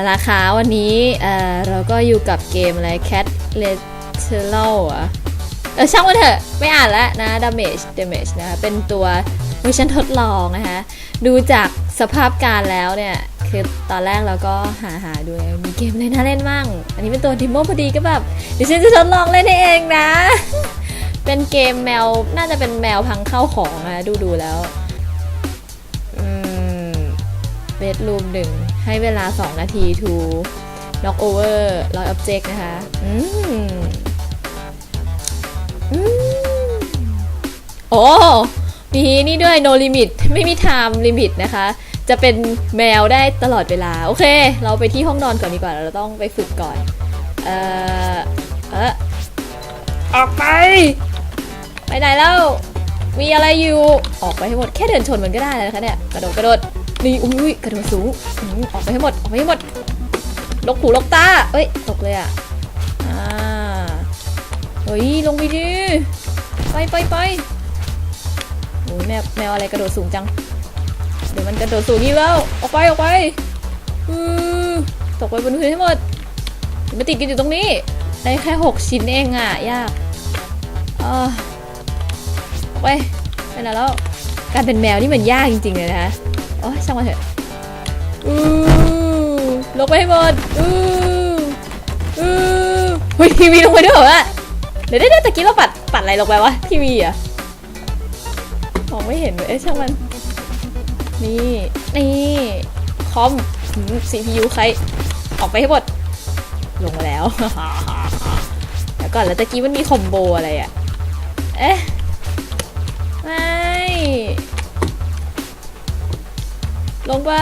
ละนะคะ วันนี้เอ่อเราก็อยู่กับเกมอะไร Cat l e t e r a l อะเออช่างมันเถอะ ไม่อ่านแล้วนะ Damage Damage นะคะ เป็นตัวเวอร์ชันทดลองนะคะ ดูจากสภาพการแล้วเนี่ย คือตอนแรกเราก็หาหาดูมีเกมอะไรน่าเล่นมั่ง อันนี้เป็นตัวดิโมพอดีก็แบบเดี๋ยวฉันจะทดลองเล่นเองนะ เป็นเกมแมว น่าจะเป็นแมวพังเข้าของนะดูดูแล้วอืมเบดรูมหนึ่ง ให้เวลา 2 นาที to knock over ร้อย object นะคะ อืมอืมโอ้มีนี่ด้วย no limit ไม่มี time limit นะคะ จะเป็นแมวได้ตลอดเวลา โอเค เราไปที่ห้องนอนก่อนดีกว่า เราต้องไปฝึกก่อน เอ่อ เออออกไป ไปไหนแล้ว มีอะไรอยู่ ออกไปให้หมด แค่เดินชนมันก็ได้แล้วนะคะเนี่ย กระโดดกระโดด นี่อุ้ยกระโดดสูงออกไปให้หมดออกไปให้หมดลกหูลกตาเอ้ยตกเลยอะอ่าเฮ้ยลงไปดิไปไปไปโอ้ยแมวแมวอะไรกระโดดสูงจัง เดี๋ยวมันกระโดดสูงนี่แล้วออกไปออกไปอือตกไปบนพื้นให้หมดมาติดกันอยู่ตรงนี้ได้แค่หกชิ้นเองอะยากอ่าออกไปไปไหนแล้วการเป็นแมวนี่มันยากจริงๆเลยนะ โอ้ยช่างมันเถอะอือลงไปให้หมดอืออือเฮ้ยทีวีลงไปด้วยเหรอวะเดี๋ยวเดี๋ยวตะกี้เราปัดปัดอะไรลงไปวะทีวีอะมองไม่เห็นเลยเอ๊ะช่างมัน นี่นี่คอมหืม CPU ใคร ออกไปให้หมด ลงมาแล้วแล้วก่อนแล้วตะกี้มันมีคอมโบอะไรอะเอ๊ะไม่ ลงไป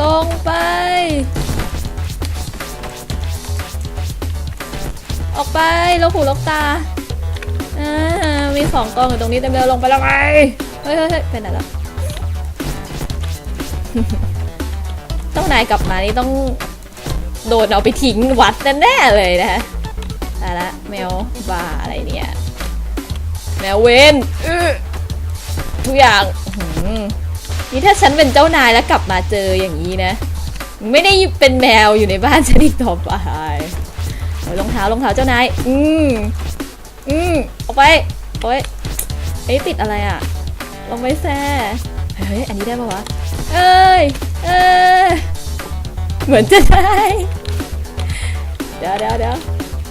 ลงไป ออกไปลกหูลกตาอ่ามีของกองอยู่ตรงนี้เต็มเลยลงไปลงไปเฮ้ยเฮ้ยเฮ้ยเป็นไหนแล้วต้องนายกลับมานี่ต้องโดนเอาไปทิ้งวัดแน่ๆเลยนะฮะตายละแมวบ้าอะไรเนี่ย แมวเวนทุกอย่างอื นี่ถ้าฉันเป็นเจ้านายแล้วกลับมาเจออย่างนี้นะ ไม่ได้เป็นแมวอยู่ในบ้านฉันอีกต่อไปรองเท้ารองเท้าเจ้านาย อืมอืมออกไปโอ้ยเอ้ยติดอะไรอะ ลงไปแซ่เฮ้ย อันนี้ได้ปะวะ เอ้ย เอ้ย เหมือนจะได้ เดี๋ยวเดี๋ยวเดี๋ยว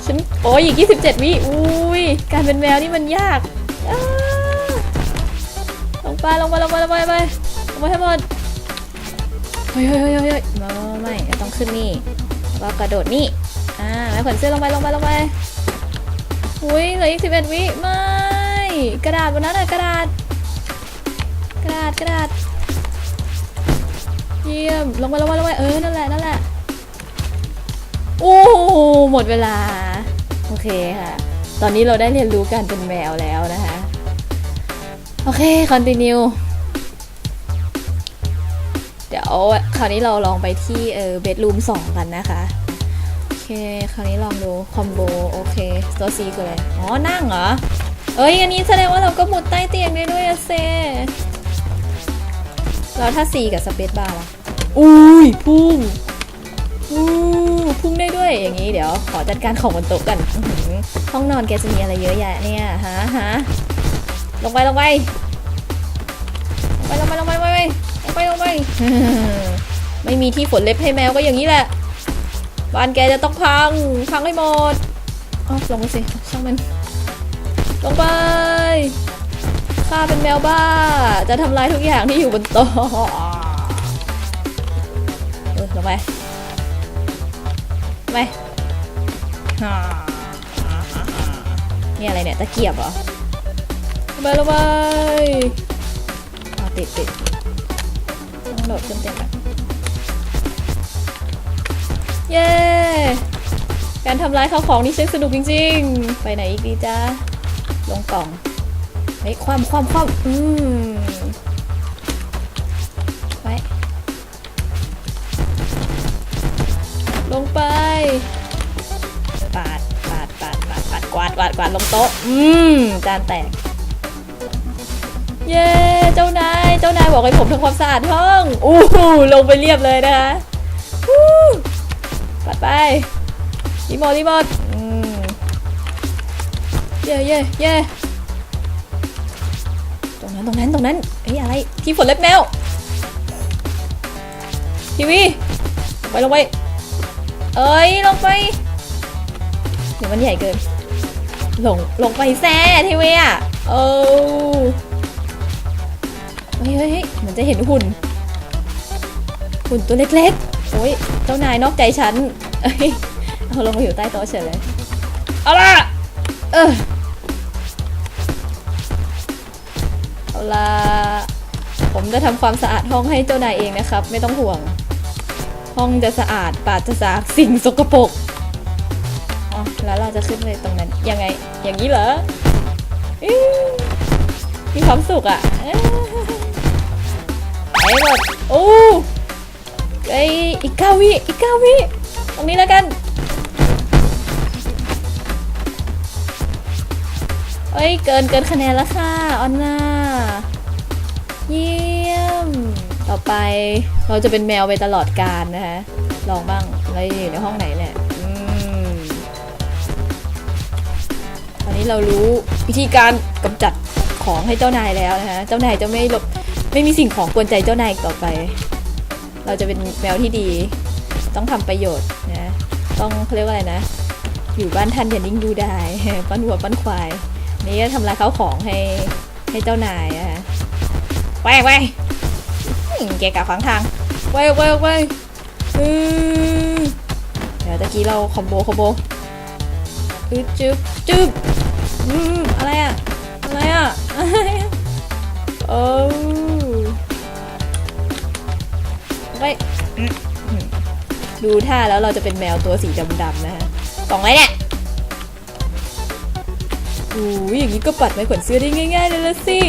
ฉันโอ้ยอีก 27 วิ อุ้ย การเป็นแมวนี่มันยากอ้าลงไปลงไปลงไปลงไปลงไป ให้หมดเฮ้ยเฮ้ยเฮ้ยเฮ้ยไม่ไม่ไม่ต้องขึ้นนี่แล้วก็กระโดดนี่อ่าแม่ขนเสื้อลงไปลงไปลงไปอุ้ยเหลืออีก11วิไม่กระดาษบนนั้นอะกระดาษ กระดาษกระดาษเยี่ยมลงไปลงไปลงไปเออนั่นแหละนั่นแหละโอ้หมดเวลา โอเคค่ะ ตอนนี้เราได้เรียนรู้การเป็นแมวแล้วนะคะ โอเคคอนติเนีย ยวคราวนี้เราลองไปที่เออเบดรูมสองกันนะคะ โอเค คราวนี้ลองดูคอมโบโอเคตัวซีคืออะไรอ๋อ นั่งเหรอ เอ้ย อันนี้แสดงว่าเราก็มุดใต้เตียงได้ด้วยอะเซแล้วถ้า C กับสเปซบาร์ล่ะอุ้ยพุ่งอู้พุ่งได้ด้วยอย่างนี้เดี๋ยวขอจัดการของบนโต๊ะกันอื้อหือห้องนอนแกจะมีอะไรเยอะแยะเนี่ยฮะฮะลงไปลงไป งไปลงไปไม่มีที่ฝนเล็บให้แมวก็อย่างนี้แหละ บ้านแกจะต้องพัง พังให้หมดอ๋อลงไปสิช่างมัน ลงไปข้าเป็นแมวบ้า จะทำลายทุกอย่างที่อยู่บนโต๊ะเออลงไปไปนี่อะไรเนี่ย ตะเกียบเหรอลงไปลงไปอ้าวติดติด ต้องโดดขึ้นเต็มอะเย้ การทำลายข้าวของนี่ช่างสนุกจริง ๆ ไปไหนอีกดีจ้าลงกล่อง เฮ้ย ความความความอืมไว้ลงไป ปาด ปาด ปาด ปาด ปาด กวาด กวาด กวาด ลงโต๊ะ อืม จานแตก เย้เจ้านายเจ้านายบอกให้ผมทำความสะอาดห้องอู้หูลงไปเรียบเลยนะคะปัดไปรีโมทรีโมทอืมเย่เย่เย่ตรงนั้นตรงนั้นตรงนั้นเอ้ยอะไรที่ฝนเล็บแมวทีวีลงไปลงไปเอ้ยลงไปเดี๋ยวมันใหญ่เกินลงลงไปแซ่ทีวีอะเออ เฮ้ยเฮ้ยเหมือนจะเห็นหุ่น หุ่นตัวเล็กๆ โอ้ย เจ้านายนอกใจฉัน เอ้ย เอาลงมาอยู่ใต้โต๊ะเฉยเลย เอาล่ะ เออ เอาล่ะ ผมจะทำความสะอาดห้องให้เจ้านายเองนะครับ ไม่ต้องห่วง ห้องจะสะอาดปราศจากสิ่งสกปรกอ๋อแล้วเราจะขึ้นไปตรงนั้น ยังไง อย่างนี้เหรอมีความสุขอะ หมดโอ้ไออีกเก้าวิอีกเก้าวิตรงนี้แล้วกันเอ้ยเกินเกินคะแนนแล้วค่ะออนนาเยี่ยม ต่อไปเราจะเป็นแมวไปตลอดกาลนะคะลองบ้างเรอยู่ในห้องไหนเนี่ยอืมตอนนี้เรารู้วิธีการกำจัดของให้เจ้านายแล้วนะคะเจ้านายจะไม่หลบ ไม่มีสิ่งของกวนใจเจ้านายต่อไป เราจะเป็นแมวที่ดี ต้องทำประโยชน์นะ ต้องเขาเรียกว่าอะไรนะ อยู่บ้านท่านอย่านิ่งดูได้ ปั้นวัวปั้นควาย นี่ก็ทำลายข้าวของให้ให้เจ้านายนะคะไปไปอื้อเกะกะขวางทางไปไปไปเดี๋ยวตะกี้เราคอมโบคอมโบอึดจึ๊บจึ๊บอืมอะไรอะอะไรอะอะไรอะโอ้ ไปอืมอืมดูท่าแล้วเราจะเป็นแมวตัวสีดำๆนะฮะกล่องอะไรเนี่ยโอ้ยอย่างนี้ก็ปัดไม้ขนเสื้อได้ง่าย ๆ เลยละสิ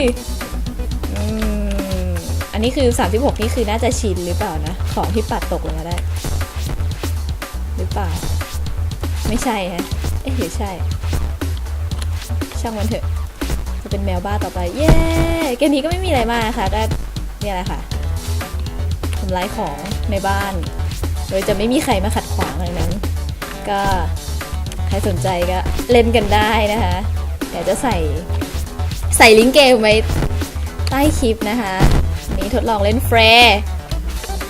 อันนี้คือ 36 นี่คือน่าจะชินหรือเปล่านะ ของที่ปัดตกลงมาได้ หรือเปล่า ไม่ใช่ฮะ เอ๊ะหรือใช่ ช่างมันเถอะ จะเป็นแมวบ้าต่อไป เย้ เกมนี้ก็ไม่มีอะไรมากค่ะก็เนี่ยแหละค่ะำลายของในบ้าน โดยจะไม่มีใครมาขัดขวางอะไรนั้น ก็ใครสนใจก็เล่นกันได้นะคะเดี๋ยวจะใส่ใส่ลิงก์เกมไว้ใต้คลิปนะคะนี้ทดลองเล่นเฟร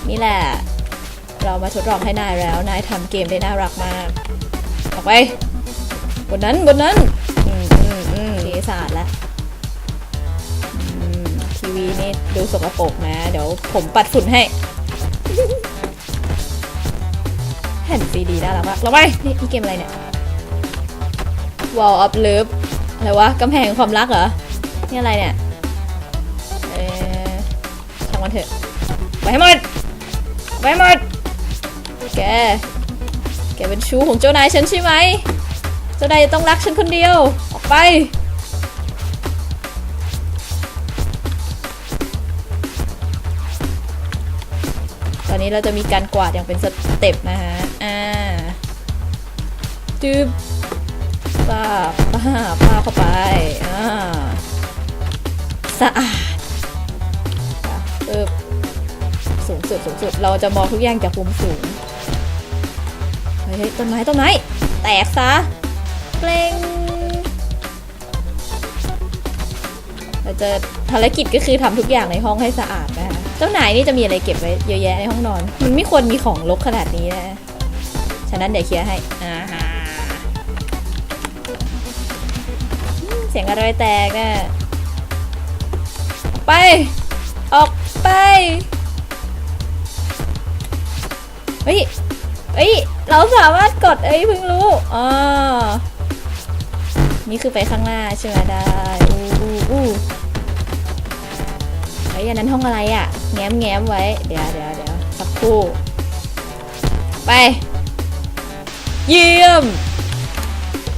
นี่แหละ เรามาทดลองให้นายแล้ว นายทำเกมได้น่ารักมากออกไปบนนั้นบนนั้นอืมอืมอืมอเคสะอาดแล้วอืมทีวีนี่ดูสกปรกนะ เดี๋ยวผมปัดฝุ่นให้ ผ่นซีดีน่ารักมากเราไปนี่นี่เกมอะไรเนี่ย Wall of Love อะไรวะกำแพงความรักเหรอ นี่อะไรเนี่ย เออช่างมันเถอะ ไปให้หมด ไปให้หมด แก แกเป็นชู้ของเจ้านายฉันใช่ไหม เจ้านายต้องรักฉันคนเดียว ออกไป นี้เราจะมีการกวาดอย่างเป็นสเต็ปนะฮะ อ่าจึบป้าป้าป้าเข้าไป อ่า สะอาดเออสูงสุดสูงสุด เราจะมองทุกอย่างจากมุมสูง เฮ้ยต้นไม้ต้นไม้ แตกซะเกรงเราจะภารกิจก็คือทำทุกอย่างในห้องให้สะอาดนะ จ้านายนี่จะมีอะไรเก็บไว้เยอะแยะในห้องนอน มันไม่ควรมีของรกขนาดนี้นะ ฉะนั้นเดี๋ยวเคลียร์ให้อ่าฮะอืมเสียงอะไรแตกนะออกไป ออกไป เฮ้ย เฮ้ย เราสามารถกดเอ้ยเพิ่งรู้ อ๋อ นี่คือไปข้างหน้าใช่ไหมได้ อู้อู้อู้เฮ้ยอันนั้นห้องอะไรอะ่ะ แง้มแง้มไว้ เดี๋ยวเดี๋ยวเดี๋ยวสักครู่ ไป เยี่ยม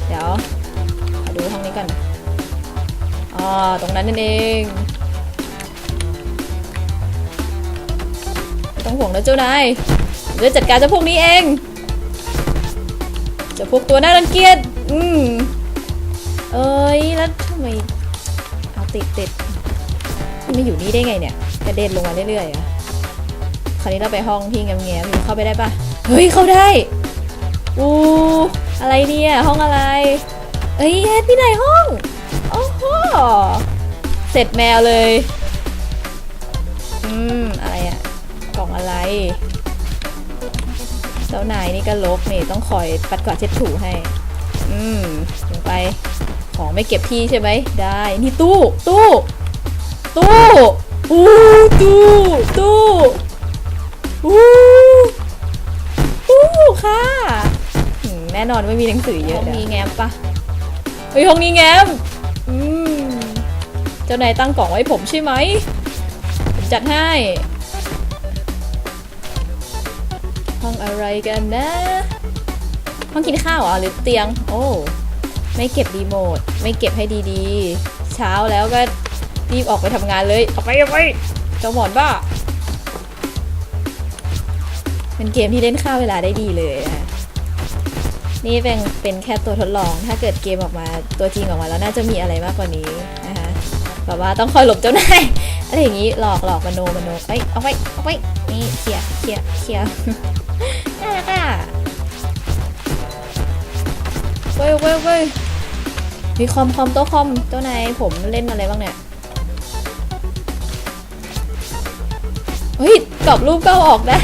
เดี๋ยวมาดูห้องนี้ก่อนอ๋อตรงนั้นนั่นเองต้องห่วงนะเจ้านายเดี๋ยวจัดการเจ้าพวกนี้เอง เจ้าพวกตัวน่ารังเกียจ อืม เอ้ย แล้วทำไมเอาติดติดมันมาอยู่นี่ได้ไงเนี่ย กระเด็นลงมาเรื่อยๆอะคราวนี้เราไปห้องที่แง้มๆอยู่เข้าไปได้ปะเฮ้ยเข้าได้อู้อะไรเนี่ยห้องอะไร เอ้ยแฮปปี้ไหนห้องโอ้โหเสร็จแมวเลย อืมอะไรอะกล่องอะไรเจ้านายนี่ก็ลกนี่ต้องคอยปัดกวาดเช็ดถูให้ อืมลงไปของไม่เก็บที่ใช่ไหมได้ นี่ตู้ ตู้ ตู้ อู้ตู้ตู้อู้ตู้ค่ะแน่นอนไม่มีหนังสือเยอะห้องนี้แง้มปะเฮ้ยห้องนี้แง้มอืมเจ้านายตั้งกล่องไว้ผมใช่ไหมผมจัดให้ ห้องอะไรกันนะ ห้องกินข้าวเหรอหรือเตียง โอ้ไม่เก็บรีโมท ไม่เก็บให้ดีๆ เช้าแล้วก็ รีบออกไปทำงานเลยออกไปออกไปเจ้าหมอนบ้าเป็นเกมที่เล่นข้าวเวลาได้ดีเลยนะคะนี่เป็นเป็นแค่ตัวทดลอง ถ้าเกิดเกมออกมาตัวจริงออกมาแล้วน่าจะมีอะไรมากกว่านี้นะคะแบบว่าต้องคอยหลบเจ้านายอะไรอย่างนี้หลอกหลอกมโนมโนเอ้ยเอาไว้เอาไว้นี่เคลียร์เคลียร์เคลียร์น่ารักอะเว้ยเว้ยเว้ยมีคอมคอมโต๊ะคอมเจ้านายผมเล่นอะไรบ้างเนี่ย เฮ้ยกรอบรูปก็อาออกได้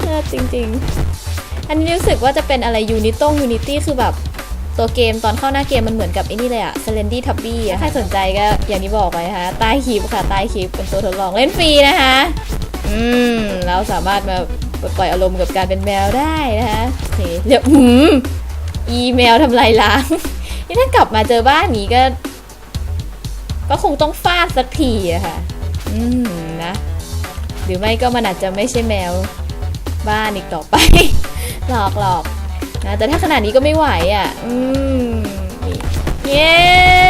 เออจริงๆ อันนี้รู้สึกว่าจะเป็นอะไรยูนิตงยูนิตี้คือแบบตัวเกมตอนเข้าหน้าเกมมันเหมือนกับไอ้นี่เลยอะ s l e n d y t u b b y อะใครสนใจก็อย่างที่บอกไว้นะคะใต้คลิปค่ะใต้คลิปเป็นตัวทดลองเล่นฟรีนะคะ อืมเราสามารถมาปล่อยอารมณ์กับการเป็นแมวได้นะคะเดี๋ยวอืมอีเมลทำลายล้างนี่ถ้ากลับมาเจอบ้านนี้ก็ ก็คงต้องฟาดสักทีอะค่ะ อืมนะ หรือไม่ก็มันอาจจะไม่ใช่แมวบ้านอีกต่อไป หลอกหลอกนะแต่ถ้าขนาดนี้ก็ไม่ไหวอะ อืมเย้